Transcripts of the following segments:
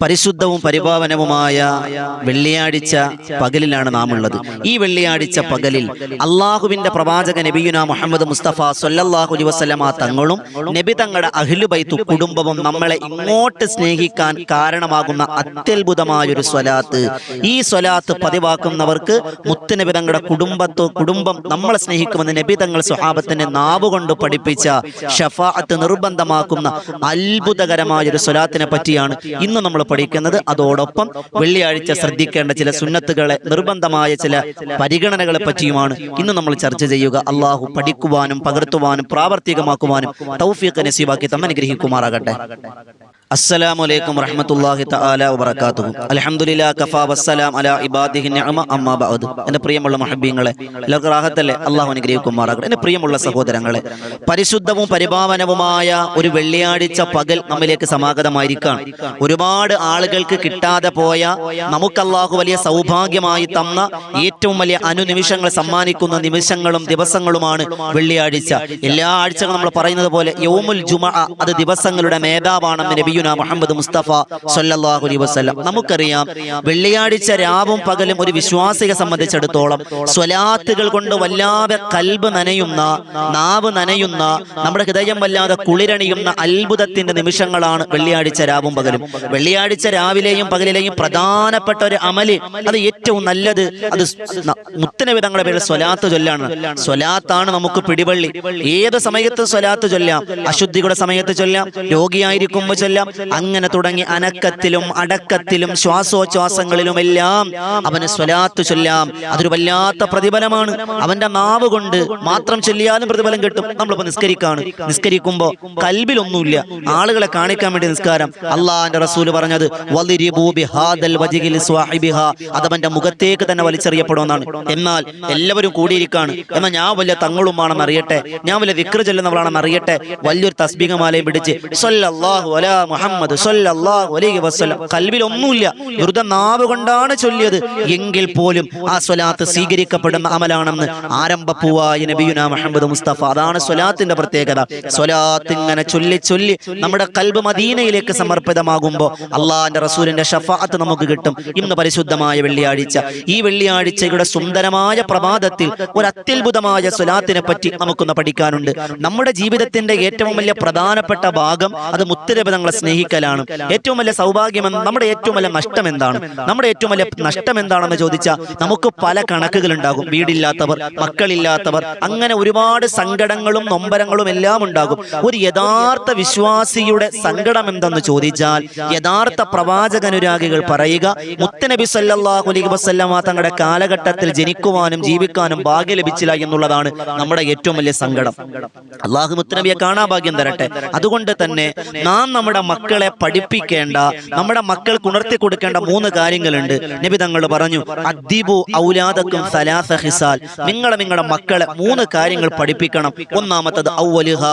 പരിശുദ്ധവും പരിപാവനവുമായ വെള്ളിയാഴ്ച പകലിലാണ് നാം ഉള്ളത്. ഈ വെള്ളിയാഴ്ച പകലിൽ അള്ളാഹുവിന്റെ പ്രവാചക നബിയുന മുഹമ്മദ് മുസ്തഫ സൊല്ലാഹു വസ്ലമ തങ്ങളും നബി തങ്ങളുടെ അഖിലുബൈത്തു കുടുംബവും നമ്മളെ ഇങ്ങോട്ട് സ്നേഹിക്കാൻ കാരണമാകുന്ന അത്യത്ഭുതമായ ഒരു സ്വലാത്ത്. ഈ സ്വലാത്ത് പതിവാക്കുന്നവർക്ക് മുത്തുനബി തങ്ങളുടെ കുടുംബത്തോ കുടുംബം നമ്മളെ സ്നേഹിക്കുമെന്ന് നബി തങ്ങൾ സ്വഹാബത്തിന്റെ നാവുകൊണ്ട് പഠിപ്പിച്ച ഷഫാഅത്ത് നിർബന്ധമാക്കുന്ന അത്ഭുതകരമായ ഒരു സ്വലാത്തിനെ പറ്റിയാണ് ഇന്ന് നമ്മൾ പഠിക്കുന്നത് അതോടൊപ്പം വെള്ളിയാഴ്ച ശ്രദ്ധിക്കേണ്ട ചില സുന്നത്തുകളെ നിർബന്ധമായ ചില പരിഗണനകളെ പറ്റിയുമാണ് ഇന്ന് നമ്മൾ ചർച്ച ചെയ്യുക. അള്ളാഹു പഠിക്കുവാനും പകർത്തുവാനും പ്രാവർത്തികമാക്കുവാനും തൗഫീഖ് നസീബാക്കി തമ്മ അനുഗ്രഹിക്കുമാറാകട്ടെ അസ്സലാമു അലൈക്കും റഹ്മത്തുള്ളാഹി തആല വബറകാതുഹു. അൽഹംദുലില്ലാ കഫാ വസ്സലാം അലാ ഇബാദിഹി നിഅമ അമ്മാ ബഅദ്. എന്റെ പ്രിയമുള്ള മുഹബ്ബീങ്ങളെ എല്ലാവർക്കും റാഹത്തല്ലേ അള്ളാഹു അനുഗ്രഹിക്കുമാറാകട്ടെ. എന്റെ പ്രിയമുള്ള സഹോദരങ്ങളെ പരിശുദ്ധവും പരിപാവനവുമായ ഒരു വെള്ളിയാഴ്ച പകൽ നമ്മിലേക്ക് സമാഗതമായിരിക്കാണ്. ഒരുപാട് ആളുകൾക്ക് കിട്ടാതെ പോയ നമുക്ക് അള്ളാഹു വലിയ സൗഭാഗ്യമായി തന്ന ഏറ്റവും വലിയ അനുനിമിഷങ്ങൾ സമ്മാനിക്കുന്ന നിമിഷങ്ങളും ദിവസങ്ങളുമാണ് വെള്ളിയാഴ്ച. എല്ലാ ആഴ്ചകളും നമ്മൾ പറയുന്നത് പോലെ യൗമുൽ ജുമഅ അത് ദിവസങ്ങളുടെ മേധാവാണെന്ന് നബിയുന മുഹമ്മദ് മുസ്തഫ സല്ലല്ലാഹു അലൈഹി വസല്ലം. നമുക്കറിയാം വെള്ളിയാഴ്ച രാവും പകലും ഒരു വിശ്വാസിയെ സംബന്ധിച്ചിടത്തോളം സ്വലാത്തുകൾ കൊണ്ട് വല്ലാതെ കൽബ് നനയുന്ന നാവ് നനയുന്ന നമ്മുടെ ഹൃദയം വല്ലാതെ കുളിരണിയുന്ന അത്ഭുതത്തിന്റെ നിമിഷങ്ങളാണ് വെള്ളിയാഴ്ച രാവും പകലും. വെള്ളിയാഴ്ച രാവിലെയും പകലിലെയും പ്രധാനപ്പെട്ട ഒരു അമൽ അത് ഏറ്റവും നല്ലത് അത് മുത്തനവിധങ്ങളുടെ പേരിൽ സ്വലാത്ത് ചൊല്ലാണ്. സ്വലാത്താണ് നമുക്ക് പിടിവള്ളി. ഏത് സമയത്ത് സ്വലാത്ത് ചൊല്ലാം. അശുദ്ധിയുടെ സമയത്ത് ചൊല്ലാം. രോഗിയായിരിക്കുമ്പോൾ ചൊല്ലാം. അങ്ങനെ തുടങ്ങി അനക്കത്തിലും അടക്കത്തിലും ശ്വാസോച്ഛ്വാസങ്ങളിലും എല്ലാം അവന് സ്വലാത്ത് ചൊല്ലാം. അതൊരു വല്ലാത്ത പ്രതിഫലമാണ്. അവന്റെ നാവ് കൊണ്ട് മാത്രം ചൊല്ലിയാലും പ്രതിഫലം കിട്ടും. നമ്മളിപ്പോ നിസ്കരിക്കാണ്. നിസ്കരിക്കുമ്പോ കൽബിലൊന്നുമില്ല. ആളുകളെ കാണിക്കാൻ വേണ്ടി നിസ്കാരം. അള്ളാന്റെ റസൂൽ പറഞ്ഞത്. അതവന്റെ മുഖത്തേക്ക് തന്നെ വലിച്ചെറിയപ്പെടുമെന്നാണ്. എന്നാൽ എല്ലാവരും കൂടിയിരിക്കാണ്. എന്നാൽ ഞാൻ വലിയ തങ്ങളുമാണെന്ന് അറിയട്ടെ. ഞാൻ വലിയ വിക്ര ചെല്ലുന്നവളാണെന്ന് അറിയട്ടെ. വലിയൊരു തസ്ബീകമാലയും പിടിച്ച് "സ്വല്ലല്ലാഹു അലാ മുഹമ്മദ് സല്ലല്ലാഹു അലൈഹി വസല്ലം. കൽബിൽ ഒന്നുമില്ല. വെറുതെ നാവ് കൊണ്ടാണ് ചൊല്ലിയത്. എങ്കിൽ പോലും ആ സ്വലാത്ത് സ്വീകരിക്കപ്പെടുന്ന അമലാണെന്ന് ആരംഭപ്പൂവായ നബിയുന മുഹമ്മദ് മുസ്തഫ. അതാണ് സ്വലാത്തിന്റെ പ്രത്യേകത. സ്വലാത്ത് ഇങ്ങനെ ചൊല്ലി ചൊല്ലി നമ്മുടെ കൽബ് മദീനയിലേക്ക് സമർപ്പിതമാകുമ്പോൾ അള്ളാഹിന്റെ റസൂലിന്റെ ഷഫാത്ത് നമുക്ക് കിട്ടും. ഇന്ന് പരിശുദ്ധമായ വെള്ളിയാഴ്ച. ഈ വെള്ളിയാഴ്ചയുടെ സുന്ദരമായ പ്രഭാതത്തിൽ ഒരു അത്യത്ഭുതമായ സ്വലാത്തിനെ പറ്റി നമുക്കൊന്ന് പഠിക്കാനുണ്ട്. നമ്മുടെ ജീവിതത്തിന്റെ ഏറ്റവും വലിയ പ്രധാനപ്പെട്ട ഭാഗം അത് മുത്തരബിതങ്ങളെ സ്നേഹിക്കലാണ്. ഏറ്റവും വലിയ സൗഭാഗ്യം നമ്മുടെ ഏറ്റവും വലിയ നഷ്ടം എന്താണ് നമ്മുടെ ഏറ്റവും വലിയ നഷ്ടം എന്താണെന്ന് ചോദിച്ചാൽ നമുക്ക് പല കണക്കുകൾ ഉണ്ടാകും വീടില്ലാത്തവർ മക്കളില്ലാത്തവർ അങ്ങനെ ഒരുപാട് സങ്കടങ്ങളും നൊമ്പരങ്ങളും എല്ലാം ഉണ്ടാകും. ഒരു യഥാർത്ഥ വിശ്വാസിയുടെ സങ്കടം എന്തെന്ന് ചോദിച്ചാൽ യഥാർത്ഥ പ്രവാചകനുരാഗികൾ പറയുക മുത്തനബി സല്ലല്ലാഹു അലൈഹി വസല്ലമ തങ്ങളുടെ കാലഘട്ടത്തിൽ ജനിക്കുവാനും ജീവിക്കാനും ഭാഗ്യം ലഭിച്ചില്ല എന്നുള്ളതാണ് നമ്മുടെ ഏറ്റവും വലിയ സങ്കടം. അള്ളാഹു മുത്തനബിയെ കാണാ ഭാഗ്യം തരട്ടെ. അതുകൊണ്ട് തന്നെ നാം നമ്മുടെ മക്കളെ പഠിപ്പിക്കേണ്ട നമ്മുടെ മക്കൾക്ക് ഉണർത്തി കൊടുക്കേണ്ട മൂന്ന് കാര്യങ്ങളുണ്ട്. നബി തങ്ങൾ പറഞ്ഞു അദ്ദീബു ഔലാദക്കും സലാസ ഹിസാൽ. നിങ്ങളെ നിങ്ങളുടെ മക്കളെ മൂന്ന് കാര്യങ്ങൾ പഠിപ്പിക്കണം. ഒന്നാമത്തത് ഔവലുഹ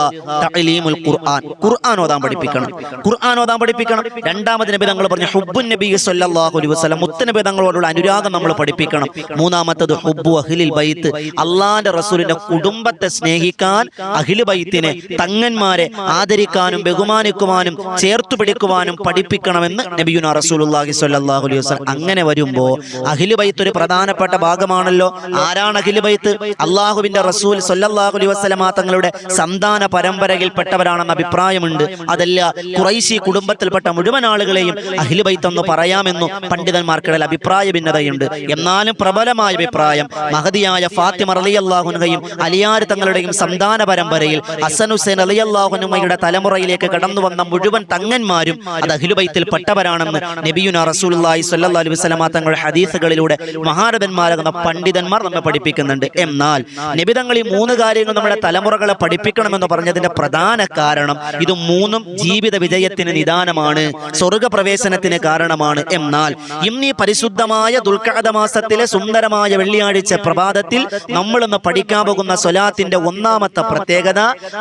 തഅലീമുൽ ഖുർആൻ. ഖുർആൻ ഓതാൻ പഠിപ്പിക്കണം. ഖുർആൻ ഓതാൻ പഠിപ്പിക്കണം. രണ്ടാമത് നബി തങ്ങൾ പറഞ്ഞു ഹുബ്ബുൻ നബി സല്ലല്ലാഹു അലൈഹി വസല്ലം. മുത്തനബി തങ്ങളോടുള്ള അനുരാഗം നമ്മൾ പഠിപ്പിക്കണം. മൂന്നാമത്തത് ഹുബ്ബു അഹ്ലിൽ ബൈത്ത്. അള്ളാന്റെ റസൂലിന്റെ കുടുംബത്തെ സ്നേഹിക്കാൻ അഖിൽ ബൈത്തിനെ തങ്ങന്മാരെ ആദരിക്കാനും ബഹുമാനിക്കുവാനും ചേർത്തു പിടിക്കുവാനും പഠിപ്പിക്കണമെന്ന് നബിയുന റസൂലുള്ളാഹി സ്വല്ലല്ലാഹു അലൈഹി വസല്ലം അങ്ങനെ വരുമ്പോ അഖിൽ ബൈത്ത് ഒരു പ്രധാനപ്പെട്ട ഭാഗമാണല്ലോ. ആരാണ് അഖിൽ ബൈത്ത് അള്ളാഹുവിന്റെ റസൂൽ സ്വല്ലല്ലാഹു അലൈഹി വസല്ലമ തങ്ങളുടെ സന്താന പരമ്പരയിൽപ്പെട്ടവരാണെന്ന അഭിപ്രായമുണ്ട്. അതല്ല ഖുറൈശി കുടുംബത്തിൽപ്പെട്ട മുഴുവൻ ആളുകളെയും അഖിൽ ബൈത്ത് എന്ന് പറയാമെന്നും പണ്ഡിതന്മാർക്കിടയിൽ അഭിപ്രായ ഭിന്നതയുണ്ട്. എന്നാലും പ്രബലമായ അഭിപ്രായം മഹതിയായ ഫാത്തിമ റളിയല്ലാഹുനഹയും അലിയാർ തങ്ങളുടെയും സന്താന പരമ്പരയിൽ ഹസൻ ഹുസൈൻ റളിയല്ലാഹുനുമയുടെ തലമുറയിലേക്ക് കടന്നു വന്ന മുഴുവൻ തങ്ങന്മാരും അത് അഖിലുബൈത്തിൽ പെട്ടവരാണെന്ന് നബിയുന സ്വല്ലല്ലാഹു അലൈഹി വസല്ലമ തങ്ങളുടെ ഹദീസുകളിലൂടെ മഹാരഥന്മാരാകുന്ന പണ്ഡിതന്മാർ നമ്മെ പഠിപ്പിക്കുന്നുണ്ട്. എന്നാൽ നബി തങ്ങൾ ഈ മൂന്ന് കാര്യങ്ങൾ നമ്മുടെ തലമുറകളെ പഠിപ്പിക്കണമെന്ന് പറഞ്ഞതിന്റെ പ്രധാന കാരണം ഇത് മൂന്നും ജീവിത വിജയത്തിന് നിദാനമാണ്. സ്വർഗപ്രവേശനത്തിന് കാരണമാണ്. എന്നാൽ ഇന്ന് ഈ പരിശുദ്ധമായ ദുൽഖഅദ മാസത്തിലെ സുന്ദരമായ വെള്ളിയാഴ്ച പ്രഭാതത്തിൽ നമ്മൾ ഇന്ന് പഠിക്കാൻ പോകുന്ന സ്വലാത്തിന്റെ ഒന്നാമത്തെ പ്രത്യേകത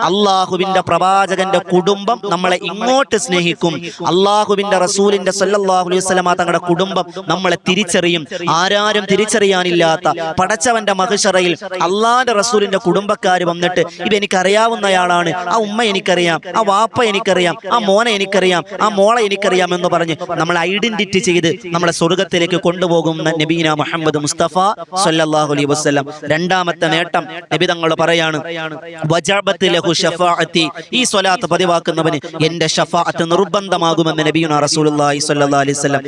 അള്ളാഹുവിന്റെ പ്രവാചകന്റെ കുടുംബം നമ്മളെ ഇങ്ങോട്ട് സ്നേഹിക്കും. അള്ളാഹുവിന്റെ റസൂലിന്റെ സല്ലല്ലാഹു അലൈഹി വസല്ലമ തങ്ങളുടെ കുടുംബം നമ്മളെ തിരിച്ചറിയും. ആരാരും തിരിച്ചറിയാനില്ലാത്ത പടച്ചവന്റെ മഹിഷറയിൽ അള്ളാന്റെ റസൂലിന്റെ കുടുംബക്കാർ വന്നിട്ട് ഇവ എനിക്കറിയാവുന്നയാളാണ് ആ ഉമ്മ എനിക്കറിയാം. ആ വാപ്പ എനിക്കറിയാം. ആ മോനെ എനിക്കറിയാം. ആ മോളെ എനിക്കറിയാം. എന്ന് പറഞ്ഞ് നമ്മളെ ഐഡന്റിറ്റി ചെയ്ത് നമ്മളെ സ്വർഗത്തിലേക്ക് കൊണ്ടുപോകുന്ന നബീന മുഹമ്മദ് മുസ്തഫ സല്ലാഹു അലൈഹി വസല്ലം. രണ്ടാമത്തെ നേട്ടം നബി തങ്ങൾ പറയാണ്. ഈ സ്വലാത്ത് പതിവാക്കുന്നവന് എന്റെ ഷഫാഅത്ത് നിർബന്ധമാകുമെന്ന് നബിയുന റസൂലുള്ളാഹി സ്വല്ലല്ലാഹു അലൈഹി വസല്ലം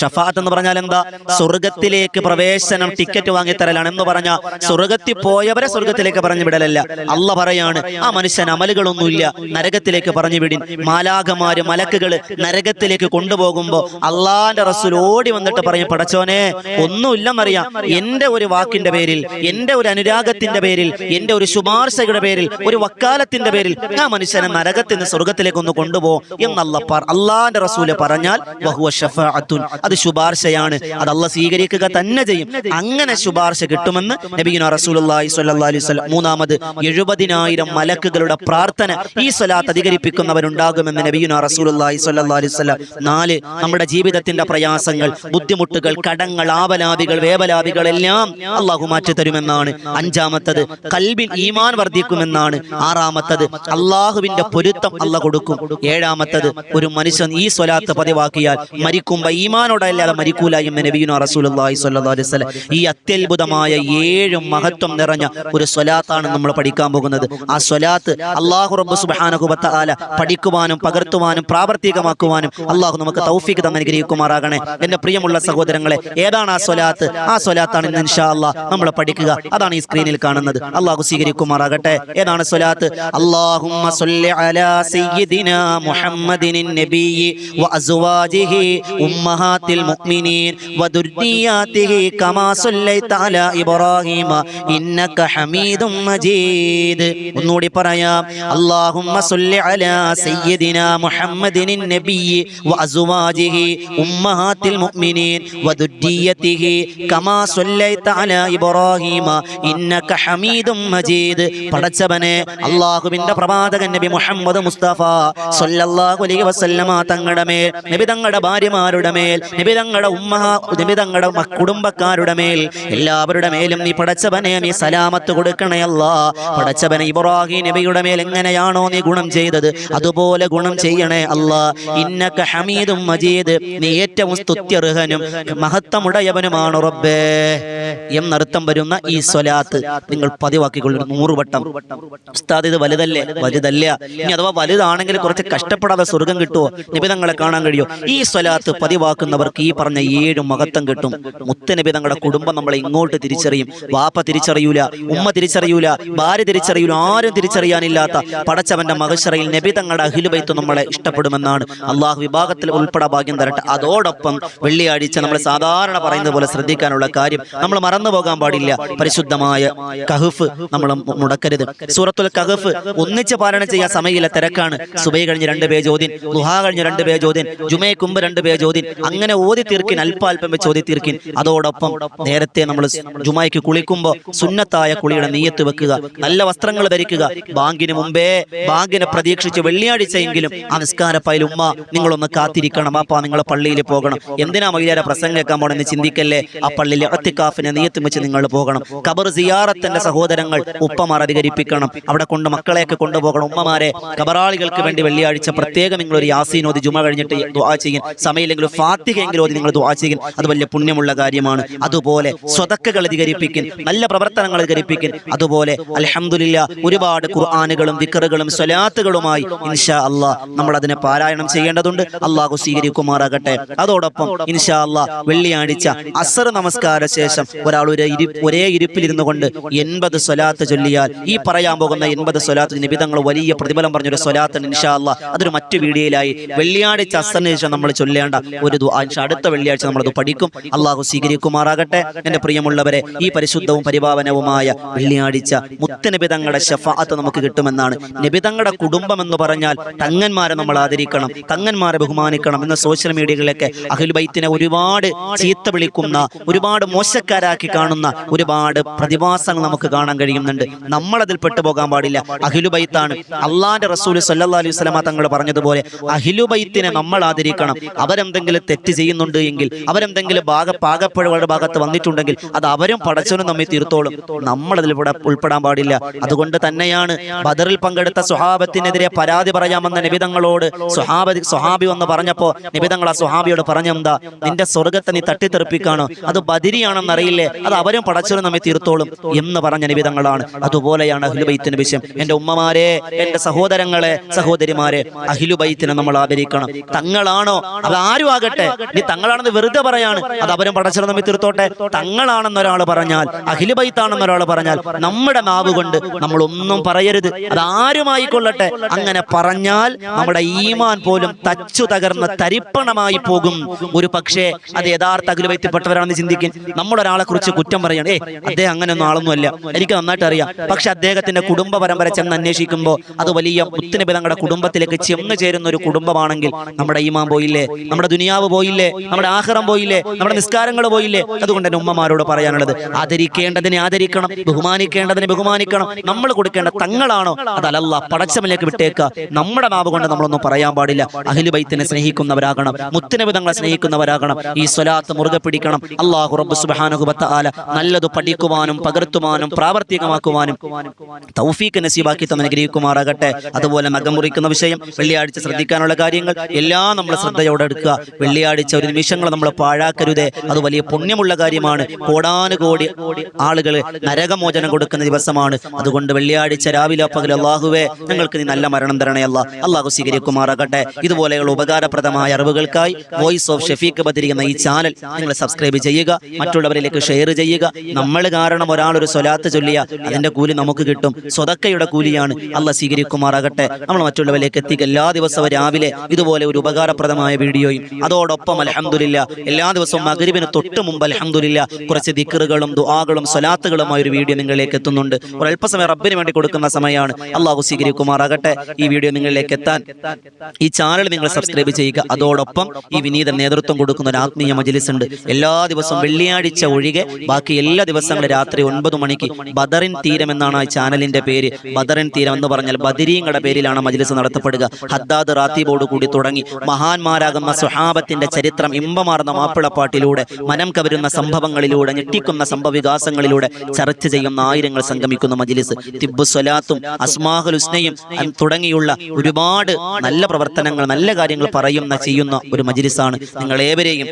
ഷഫാഅത്ത് എന്ന് പറഞ്ഞാൽ എന്താ? സ്വർഗത്തിലേക്ക് പ്രവേശനം ടിക്കറ്റ് വാങ്ങി തരലാണ് എന്ന് പറഞ്ഞാൽ സ്വർഗത്തിൽ പോയവരെ സ്വർഗത്തിലേക്ക് പറഞ്ഞു വിടലല്ല. അല്ല പറയാണ് ആ മനുഷ്യൻ അമലുകളൊന്നുമില്ല. നരകത്തിലേക്ക് പറഞ്ഞു വിടിൻ. മാലാകമാര് മലക്കുകൾ നരകത്തിലേക്ക് കൊണ്ടുപോകുമ്പോ അള്ളാന്റെ റസൂൽ ഓടി വന്നിട്ട് പറയും പടച്ചോനെ ഒന്നുമില്ലെന്നറിയാം. എന്റെ ഒരു വാക്കിന്റെ പേരിൽ എന്റെ ഒരു അനുരാഗത്തിന്റെ പേരിൽ എന്റെ ഒരു ശുപാർശയുടെ പേരിൽ ഒരു വക്കാലത്തിന്റെ പേരിൽ ആ മനുഷ്യനെ നരകത്തിൽ നിന്ന് സ്വർഗത്തിലേക്ക് ഒന്ന് കൊണ്ടുപോ. എന്നല്ല അള്ളാന്റെ റസൂൽ പറഞ്ഞാൽ അത് ശുപാർശയാണ്. അത് അല്ല സ്വീകരിക്കുക തന്നെ ചെയ്യും. അങ്ങനെ ശുപാർശ കിട്ടുമെന്ന് നബീന വസല്ലം മൂന്നാമത് എഴുപതിനായിരം മലക്കുകളുടെ പ്രാർത്ഥന ഈ സ്വലാത്ത് അധികരിപ്പിക്കുന്നവരുണ്ടാകുമെന്ന് നബീന വസല്ലം. നാല് നമ്മുടെ ജീവിതത്തിന്റെ പ്രയാസങ്ങൾ ബുദ്ധിമുട്ടുകൾ കടങ്ങൾ ആവലാതികൾ വേവലാതികൾ എല്ലാം അള്ളാഹു മാറ്റി തരുമെന്നാണ് അഞ്ചാമത്തത് കൽബിൽ ഈമാൻ വർദ്ധിക്കുമെന്നാണ്. ആറാമത്തത് അള്ളാഹുവിന്റെ പൊരുത്തം അല്ല കൊടുക്കും. ഏഴാമത്തത് ഒരു മനുഷ്യൻ ഈ സ്വലാത്ത് പതിവാക്കിയാൽ മരിക്കുമ്പോ ഈമാനോടല്ലാതെ മരിക്കൂല മരിക്കൂലായും ഈ അത്യത്ഭുതമായ ഏഴ് മഹത്വം നിറഞ്ഞ ഒരു സ്വലാത്താണ് നമ്മൾ പഠിക്കാൻ പോകുന്നത്. ആ സ്വലാത്ത് അള്ളാഹു റബ്ബ് സുബ്ഹാനഹു ആല പഠിക്കുവാനും പകർത്തുവാനും പ്രാവർത്തികമാക്കുവാനും അള്ളാഹു നമുക്ക് തൗഫീഖ് തന്നെ അനുഗ്രഹിക്കുമാറാകണേ. എന്റെ പ്രിയമുള്ള സഹോദരങ്ങളെ ഏതാണ് ആ സ്വലാത്ത്? ആ സ്വലാത്താണ് ഇന്ന് ഇൻഷാ അള്ളാഹ് നമ്മൾ പഠിക്കുക. അതാണ് ഈ സ്ക്രീനിൽ കാണുന്നത്. അള്ളാഹു സ്വീകരിക്കുമാറാകട്ടെ. ഏതാണ് സ്വലാത്ത്? അല്ലാഹുമ്മ സ്വല്ലി മുഹമ്മദിൻ നബിയ്യി വഅസ്വാജിഹി ഉമ്മഹാത്തിൽ മുഅ്മിനീൻ വദുർരിയാതിഹി കമാ സല്ലൈത അലാ ഇബ്രാഹീമ ഇന്നക ഹമീദും മജീദ്. ഒന്നുകൂടി പറയാം. അല്ലാഹുമ്മ സല്ലി അലാ സയ്യിദിനാ മുഹമ്മദിൻ നബിയ്യി വഅസ്വാജിഹി ഉമ്മഹാത്തിൽ മുഅ്മിനീൻ വദുർരിയതിഹി കമാ സല്ലൈത അലാ ഇബ്രാഹീമ ഇന്നക ഹമീദും മജീദ്. പടച്ചവനെ അള്ളാഹുവിന്റെ പ്രവാചകൻ നബി മുഹമ്മദ് മുസ്തഫ സല്ലല്ലാഹു അലൈഹി വസല്ലമ തങ്ങളുടെ മേൽ നബി തങ്ങളുടെ ഭാര്യമാരുടെ മേൽ നബി തങ്ങളുടെ ഉമ്മ നബി തങ്ങളുടെ കുടുംബക്കാരുടെ മേൽ എല്ലാവരുടെ മേലും നീ പടച്ചവനെ നീ സലാമത്ത് കൊടുക്കണേ അല്ലാ പടച്ചവനെ ഇബ്രാഹിം നബിയുടെ മേൽ എങ്ങനെയാണോ നീ ഗുണം ചെയ്തത് അതുപോലെ ഗുണം ചെയ്യണേ അല്ലാ ഇന്നക ഹമീദും മജീദ് നീ ഏറ്റവും സ്തുത്യർഹനും മഹത്വമുടയവനുമാണ് റബ്ബേ. എന്നർത്ഥം വരുന്ന ഈ സ്വലാത്ത് നിങ്ങൾ പതിവാക്കിക്കൊള്ളു നൂറ് വട്ടം ഉസ്താദ് ഇത് വലുതല്ലേ? വലുതല്ല. ഇനി അഥവാ വലുതാണെങ്കിൽ കുറച്ച് കഷ്ടപ്പെടാതെ സ്വർഗം കിട്ടുമോ നിബിതങ്ങളെ കാണാൻ കഴിയോ? ഈ സ്വലാത്ത് പതിവാക്കുന്നവർക്ക് ഈ പറഞ്ഞ ഏഴ് മഹത്വം കിട്ടും. മുത്തനബി തങ്ങളുടെ കുടുംബം നമ്മളെ ഇങ്ങോട്ട് തിരിച്ചറിയും. വാപ്പ തിരിച്ചറിയൂല ഉമ്മ തിരിച്ചറിയൂല ഭാര്യ തിരിച്ചറിയൂല ആരും തിരിച്ചറിയാനില്ലാത്ത പടച്ചവന്റെ മകശറയിൽ നബി തങ്ങളുടെ അഹിലുബൈത്ത് നമ്മളെ ഇഷ്ടപ്പെടുമെന്നാണ്. അള്ളാഹു വിഭാഗത്തിൽ ഉൾപ്പെടെ ഭാഗ്യം തരട്ടെ. അതോടൊപ്പം വെള്ളിയാഴ്ച നമ്മൾ സാധാരണ പറയുന്നത് പോലെ ശ്രദ്ധിക്കാനുള്ള കാര്യം നമ്മൾ മറന്നു പോകാൻ പാടില്ല. പരിശുദ്ധമായ കഹഫ് നമ്മൾ മുടക്കരുത്. സൂറത്തുൽ കഹഫ് ഒന്നിച്ച് പാരായണം ചെയ്യാൻ സമയമില്ല തിരക്കാണ്. സുബൈ കഴിഞ്ഞ് രണ്ട് പേജ് ഓതിൻ ദുഹാ കഴിഞ്ഞ രണ്ട് പേജ് ഓതിൻ ജുമയ്ക്ക് മുമ്പ് രണ്ട് പേജ് ഓതിൻ അങ്ങനെ ഓതി തീർക്കിൻ അല്പാൽപ്പം വെച്ച് ഓതി തീർക്കിൻ. അതോടൊപ്പം നേരത്തെ നമ്മൾ ജുമായിക്ക് കുളിക്കുമ്പോൾ സുന്നത്തായ കുളിയുടെ നീയത്ത് വെക്കുക. നല്ല വസ്ത്രങ്ങൾ ധരിക്കുക. ബാങ്കിന് മുമ്പേ ബാങ്കിനെ പ്രതീക്ഷിച്ച് വെള്ളിയാഴ്ചയെങ്കിലും ആ നിസ്കാരപ്പായിൽ ഉമ്മ നിങ്ങളൊന്ന് കാത്തിരിക്കണം. അപ്പാ നിങ്ങളെ പള്ളിയിൽ പോകണം. എന്തിനാ മൈലാരെ പ്രസംഗം കേൾക്കാൻ പോണെന്ന് ചിന്തിക്കല്ലേ? ആ പള്ളിയിൽ അത്തിക്കാഫിനെ നീയത്ത് വെച്ച് നിങ്ങൾ പോകണം. കബർ സിയാറത്തിന്റെ സഹോദരങ്ങൾ ഉപ്പമാർ അധികരിപ്പിക്കണം. അവിടെ കൊണ്ട് മക്കളെയൊക്കെ കൊണ്ടുപോകണം. ഉമ്മമാരെ കബറാളികൾക്ക് വേണ്ടി വെള്ളിയാഴ്ച പ്രത്യേകം നിങ്ങൾ ഒരു യാസീൻ ഓതി ജുമ കഴിഞ്ഞിട്ട് ദുആ സമയമില്ലെങ്കിൽ ഒരു ഫാത്തിഹയെങ്കിലും ഓതി നിങ്ങൾ ദുആ ചെയ്യും. അത് വലിയ പുണ്യമുള്ള കാര്യമാണ്. അതുപോലെ സ്വതക്കകൾ അധികരിപ്പിക്കും നല്ല പ്രവർത്തനങ്ങൾ അധികരിപ്പിക്കും അതുപോലെ അലഹമുല്ല ഒരുപാട് ഖുർആാനുകളും വിക്കറുകളും സ്വലാത്തുകളുമായി ഇൻഷാ അള്ളാഹ് നമ്മൾ അതിനെ പാരായണം ചെയ്യേണ്ടതുണ്ട്. അള്ളാഹു സ്വീകരിക്കുമാറാകട്ടെ. അതോടൊപ്പം ഇൻഷാ അള്ളാഹ് വെള്ളിയാഴ്ച അസർ നമസ്കാര ശേഷം ഒരാൾ ഒരു ഇരി ഒരേ ഇരിപ്പിലിരുന്നു കൊണ്ട് എൺപത് സ്വലാത്ത് ചൊല്ലിയാൽ ഈ പറയാൻ പോകുന്ന എൺപത് സ്വലാത്ത് നിബിതങ്ങൾ വലിയ പ്രതിഫലം പറഞ്ഞൊരു സ്വലാത്ത് ഇൻഷാ അള്ളാഹ് അതൊരു മറ്റു വീഡിയോയിലായി വെള്ളിയാഴ്ച അസറിന് നമ്മൾ ചൊല്ലേണ്ട ഒരു. അടുത്ത വെള്ളിയാഴ്ച നമ്മളത് പഠിക്കും. അള്ളാഹു സ്വീകരിക്കുമാറാകട്ടെ. എന്റെ പ്രിയമുള്ളവരെ ഈ പരിശുദ്ധവും പരിപാവനവുമായ വെള്ളിയാഴ്ച മുത്തനബിതങ്ങളുടെ ഷഫാത്ത് നമുക്ക് കിട്ടുമെന്നാണ്. നബിതങ്ങളുടെ കുടുംബം എന്ന് പറഞ്ഞാൽ തങ്ങന്മാരെ നമ്മൾ ആദരിക്കണം തങ്ങന്മാരെ ബഹുമാനിക്കണം എന്ന സോഷ്യൽ മീഡിയകളിലൊക്കെ അഖിൽബൈത്തിനെ ഒരുപാട് ചീത്ത വിളിക്കുന്ന ഒരുപാട് മോശക്കാരാക്കി കാണുന്ന ഒരുപാട് പ്രതിഭാസങ്ങൾ നമുക്ക് കാണാൻ കഴിയുന്നുണ്ട്. നമ്മളതിൽ പെട്ടുപോകാൻ പാടില്ല. അഖിലുബൈത്താണ് അള്ളാന്റെ റസൂൽ സല്ലാ അലൈഹി സ്വലമ തങ്ങൾ പറഞ്ഞ പറഞ്ഞതുപോലെ അഹിലുബൈത്തിനെ നമ്മൾ ആദരിക്കണം. അവരെന്തെങ്കിലും തെറ്റ് ചെയ്യുന്നുണ്ട് എങ്കിൽ അവരെന്തെങ്കിലും ഭാഗ പാകപ്പഴവരുടെ ഭാഗത്ത് വന്നിട്ടുണ്ടെങ്കിൽ അത് അവരും പടച്ചവനും നമ്മെ തീർത്തോളും. നമ്മൾ അതിൽ ഉൾപ്പെടാൻ പാടില്ല. അതുകൊണ്ട് തന്നെയാണ് ബദറിൽ പങ്കെടുത്ത സുഹാബത്തിനെതിരെ പരാതി പറയാമെന്ന നിബിതങ്ങളോട് സുഹാബി സുഹാബി വന്ന് പറഞ്ഞപ്പോ നിബിതങ്ങൾ ആ സുഹാബിയോട് പറഞ്ഞെന്താ? നിന്റെ സ്വർഗത്തെ നീ തട്ടിത്തെറിപ്പിക്കാണോ. അത് ബദിരിയാണെന്ന് അറിയില്ലേ? അത് അവരും പടച്ചവനും നമ്മെ തീർത്തോളും എന്ന് പറഞ്ഞ നിബിതങ്ങളാണ്. അതുപോലെയാണ് അഹ്ലുബൈത്തിന്റെ വിഷയം. എന്റെ ഉമ്മമാരെ എന്റെ സഹോദരങ്ങളെ സഹോദരിമാരെ അഹിലുബൈത്തിനെ നമ്മൾ ആദരിക്കണം. തങ്ങളാണോ? അത് ആരും ആകട്ടെ നീ തങ്ങളാണെന്ന് വെറുതെ പറയാണ്. അത് അവരും പടച്ചിറന്ന നമ്മെ തീർത്തോട്ടെ തങ്ങളാണെന്ന് ഒരാൾ പറഞ്ഞാൽ അഖിലുബൈത്താണെന്ന് ഒരാൾ പറഞ്ഞാൽ നമ്മുടെ നാവ് കൊണ്ട് നമ്മൾ ഒന്നും പറയരുത്. അത് ആരുമായിക്കൊള്ളട്ടെ അങ്ങനെ പറഞ്ഞാൽ നമ്മുടെ ഈമാൻ പോലും തച്ചു തകർന്ന് തരിപ്പണമായി പോകും. ഒരു പക്ഷേ അത് യഥാർത്ഥ അഖിലുബൈത്തിൽപ്പെട്ടവരാണെന്ന് ചിന്തിക്കും നമ്മളൊരാളെ കുറിച്ച് കുറ്റം പറയണം. ഏ അദ്ദേഹം അങ്ങനെയൊന്നും ആളൊന്നുമല്ല. എനിക്ക് നന്നായിട്ട് അറിയാം പക്ഷെ അദ്ദേഹത്തിന്റെ കുടുംബ പരമ്പര ചെന്ന് അന്വേഷിക്കുമ്പോൾ അത് വലിയ മുത്തുനബി തങ്ങളുടെ കുടുംബത്തിലേക്ക് ചെന്ന് ചേരുന്ന ഒരു കുടുംബമാണെങ്കിൽ നമ്മുടെ ഈമാൻ പോയില്ലേ നമ്മുടെ ദുനിയാവ് പോയില്ലേ നമ്മുടെ ആഹ്റം പോയില്ലേ നമ്മുടെ നിസ്കാരങ്ങൾ പോയില്ലേ അതുകൊണ്ട് തന്നെ ഉമ്മമാരോട് പറയാനുള്ളത് ആദരിക്കേണ്ടതിനെ ആദരിക്കണം ബഹുമാനിക്കേണ്ടതിനെ ബഹുമാനിക്കണം നമ്മൾ കൊടുക്കേണ്ട തങ്ങളാണോ? അതല്ല പടച്ചമലേക്ക് വിട്ടേക്കുക നമ്മുടെ നാവ് കൊണ്ട് നമ്മളൊന്നും പറയാൻ പാടില്ല. അഹിലുബൈത്തിനെ സ്നേഹിക്കുന്നവരാകണം മുത്തനവിധങ്ങളെ സ്നേഹിക്കുന്നവരാകണം ഈ സ്വലാത്ത് മുറുകെ പിടിക്കണം. അള്ളാഹു റബ്ബ് സുബാനുഹുബത്ത ആല നല്ലത് പഠിക്കുവാനും പകർത്തുവാനും പ്രാവർത്തികമാക്കുവാനും തൗഫീഖ് നസീബാക്കി തന്നെ ഗ്രഹിക്കുമാറാകട്ടെ അതുപോലെ നഖം മുറിക്കുന്ന വിഷയം വെള്ളിയാഴ്ച ശ്രദ്ധിക്കാനുള്ള കാര്യങ്ങൾ. എല്ലാം നമ്മൾ ശ്രദ്ധയോടെ എടുക്കുക. വെള്ളിയാഴ്ച ഒരു നിമിഷങ്ങൾ നമ്മൾ പാഴാക്കരുതേ. അത് വലിയ പുണ്യമുള്ള കാര്യമാണ്. കോടാനുകോടി ആളുകൾ നരകമോചനം കൊടുക്കുന്ന ദിവസമാണ്. അതുകൊണ്ട് വെള്ളിയാഴ്ച രാവിലെ പകൽ അള്ളാഹുവേ ഞങ്ങൾക്ക് നീ നല്ല മരണം തരണേ അള്ളാഹു സ്വീകരിക്കുമാറാകട്ടെ. ഇതുപോലെയുള്ള ഉപകാരപ്രദമായ അറിവുകൾക്കായി വോയിസ് ഓഫ് ഷെഫീഖ് ബദിരി ഈ ചാനൽ നിങ്ങൾ സബ്സ്ക്രൈബ് ചെയ്യുക. മറ്റുള്ളവരിലേക്ക് ഷെയർ ചെയ്യുക. നമ്മൾ കാരണം ഒരാൾ ഒരു സ്വലാത്ത് ചൊല്ലിയ അതിന്റെ കൂലി നമുക്ക് കിട്ടും. സ്വതക്കയുടെ കൂലിയാണ്. അല്ല സ്വീകരിക്കുമാറാകട്ടെ. നമ്മൾ മറ്റുള്ളവരിലേക്ക് എത്തിക്കുക. എല്ലാ ദിവസവും രാവിലെ ഇതുപോലെ ഒരു ഉപകാരപ്രദമായ വീഡിയോയും അതോടൊപ്പം അലഹമുല്ല എല്ലാ ദിവസവും മകരിവിന് തൊട്ട് മുമ്പ് അലഹമുല്ല കുറച്ച് ദിക്കറുകളും ദുആകളും സ്വലാത്തുകളുമായ ഒരു വീഡിയോ നിങ്ങളിലേക്ക് എത്തുന്നുണ്ട്. ഒരു അല്പസമയം റബ്ബിന് വേണ്ടി കൊടുക്കുന്ന സമയമാണ്. അള്ളാഹു സ്വീകരിക്കുമാറാകട്ടെ. ഈ വീഡിയോ നിങ്ങളിലേക്ക് എത്താൻ ഈ ചാനൽ നിങ്ങൾ സബ്സ്ക്രൈബ് ചെയ്യുക. അതോടൊപ്പം ഈ വിനീത നേതൃത്വം കൊടുക്കുന്ന ഒരു ആത്മീയ മജലിസ് ഉണ്ട്. എല്ലാ ദിവസവും വെള്ളിയാഴ്ച ഒഴികെ ബാക്കി എല്ലാ ദിവസങ്ങളും രാത്രി ഒൻപത് മണിക്ക് ബദറിൻ തീരം എന്നാണ് ആ ചാനലിന്റെ പേര്. ബദറിൻ തീരം എന്ന് പറഞ്ഞാൽ ബദരീങ്ങളുടെ പേരിലാണ് മജലിസ് നടത്തപ്പെടുക ഹദ്ദാദ് റാത്തീബോട് കൂടി തുടങ്ങി. മഹാന്മാരാകുന്ന സുഹാബത്തിന്റെ ചരിത്രം ഇമ്പമാർന്ന മാപ്പിളപ്പാട്ടിലൂടെ മനം കവരുന്ന സംഭവങ്ങളിലൂടെ ഞെട്ടിക്കുന്ന സംഭവവികാസങ്ങളിലൂടെ ചർച്ച ചെയ്യുന്ന ആയിരങ്ങൾ സംഗമിക്കുന്ന മജിലിസ്. തിബ്ബു സ്വലാത്തും അസ്മാഹുൽ അൻ- തുടങ്ങിയുള്ള ഒരുപാട് നല്ല പ്രവർത്തനങ്ങൾ നല്ല കാര്യങ്ങൾ പറയുന്ന ചെയ്യുന്ന ഒരു മജിലിസാണ്. നിങ്ങൾ ഏവരെയും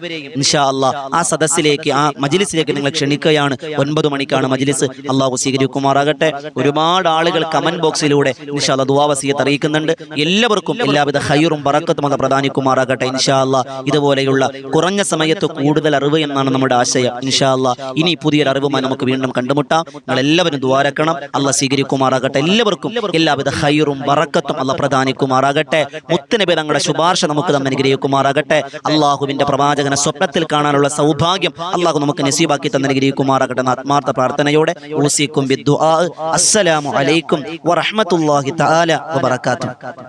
ആ സദസ്സിലേക്ക് ആ മജിലിസിലേക്ക് നിങ്ങൾ ക്ഷണിക്കുകയാണ്. ഒൻപത് മണിക്കാണ് മജിലിസ്. അള്ളാഹു സ്വീകരിക്കുമാറാകട്ടെ. ഒരുപാട് ആളുകൾ കമന്റ് ബോക്സിലൂടെ ഇൻഷാ അള്ളാഹ് ദുവാവസിയെ അറിയിക്കുന്നുണ്ട്. എല്ലാവർക്കും എല്ലാവിധ ഹൈറും പറക്കത്തും അത് പ്രധാനിക്കുമാറാകട്ടെ ഇൻഷാല്ല ഇതുപോലെയുള്ള കുറഞ്ഞ സമയത്ത് കൂടുതൽ അറിവ് എന്നാണ് നമ്മുടെ ആശയം. ഇൻഷാല്ല ഇനി പുതിയൊരു അറിവുമായി നമുക്ക് വീണ്ടും കണ്ടുമുട്ടാം. നിങ്ങൾ എല്ലാവരും ദ്വാരക്കണം അല്ല സ്വീകരിക്കുമാറാകട്ടെ. എല്ലാവർക്കും എല്ലാവിധ ഹൈറും ബറക്കത്തും അല്ല പ്രധാനിക്കുമാറാകട്ടെ മുത്തനബി തങ്ങളുടെ ശുപാർശ നമുക്ക് തന്നെ അനുഗ്രഹിക്കുമാറാകട്ടെ. അള്ളാഹുവിന്റെ പ്രവാചകനെ സ്വപ്നത്തിൽ കാണാനുള്ള സൗഭാഗ്യം അള്ളാഹു നമുക്ക് നസീബാക്കി തന്നെ അനുഗ്രഹിക്കുമാറാകട്ടെ എന്ന ആത്മാർത്ഥ പ്രാർത്ഥനയോടെ ഊസിക്കും അസ്സലാമു അലൈക്കും വറഹ്മത്തുള്ളാഹി തആല വബറകാതുഹു.